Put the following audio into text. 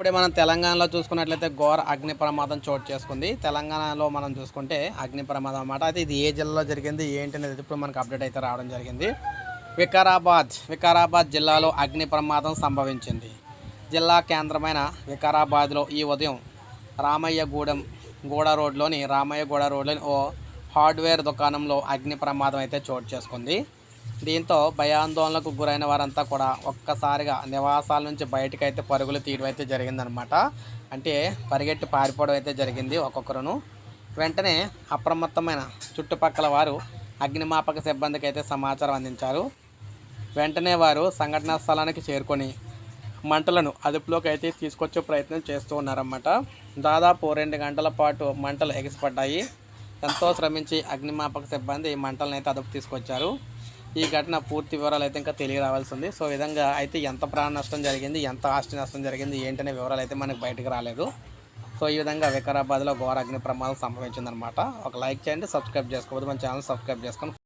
ఇప్పుడే మనం తెలంగాణలో చూసుకున్నట్లయితే ఘోర అగ్ని ప్రమాదం చోటు చేసుకుంది. తెలంగాణలో మనం చూసుకుంటే అగ్ని ప్రమాదం అన్నమాట. అయితే ఇది ఏ జిల్లాలో జరిగింది ఏంటి అనేది ఇప్పుడు మనకు అప్డేట్ అయితే రావడం జరిగింది. వికారాబాద్ వికారాబాద్ జిల్లాలో అగ్ని ప్రమాదం సంభవించింది. జిల్లా కేంద్రమైన వికారాబాద్లో ఈ ఉదయం రామయ్యగూడెం గూడ రోడ్లోని రామయ్యగూడ రోడ్లోని ఓ హార్డ్వేర్ దుకాణంలో అగ్ని ప్రమాదం అయితే చోటు చేసుకుంది. దీంతో భయాందోళనకు గురైన వారంతా కూడా ఒక్కసారిగా నివాసాల నుంచి బయటకు అయితే పరుగులు తీయడం అయితే జరిగిందనమాట అంటే పరిగెట్టి పారిపోవడం అయితే జరిగింది ఒక్కొక్కరును. వెంటనే అప్రమత్తమైన చుట్టుపక్కల వారు అగ్నిమాపక సిబ్బందికి అయితే సమాచారం అందించారు. వెంటనే వారు సంఘటనా స్థలానికి చేరుకొని మంటలను అదుపులోకి అయితే తీసుకొచ్చే ప్రయత్నం చేస్తూ ఉన్నారన్నమాట. దాదాపు రెండు గంటల పాటు మంటలు ఎగిసిపడ్డాయి. ఎంతో శ్రమించి అగ్నిమాపక సిబ్బంది మంటలను అయితే అదుపు తీసుకొచ్చారు. ఈ ఘటన పూర్తి వివరాలు అయితే ఇంకా తెలియరావాల్సి ఉంది. సో ఈ విధంగా అయితే ఎంత ప్రాణ నష్టం జరిగింది ఎంత ఆస్తి నష్టం జరిగింది ఏంటనే వివరాలు అయితే మనకు బయటకు రాలేదు. సో ఈ విధంగా వికారాబాద్లో ఘోర అగ్ని ప్రమాదం సంభవించిందనమాట ఒక లైక్ చేయండి సబ్స్క్రైబ్ చేసుకోవద్దు. మన ఛానల్ సబ్స్క్రైబ్ చేసుకొని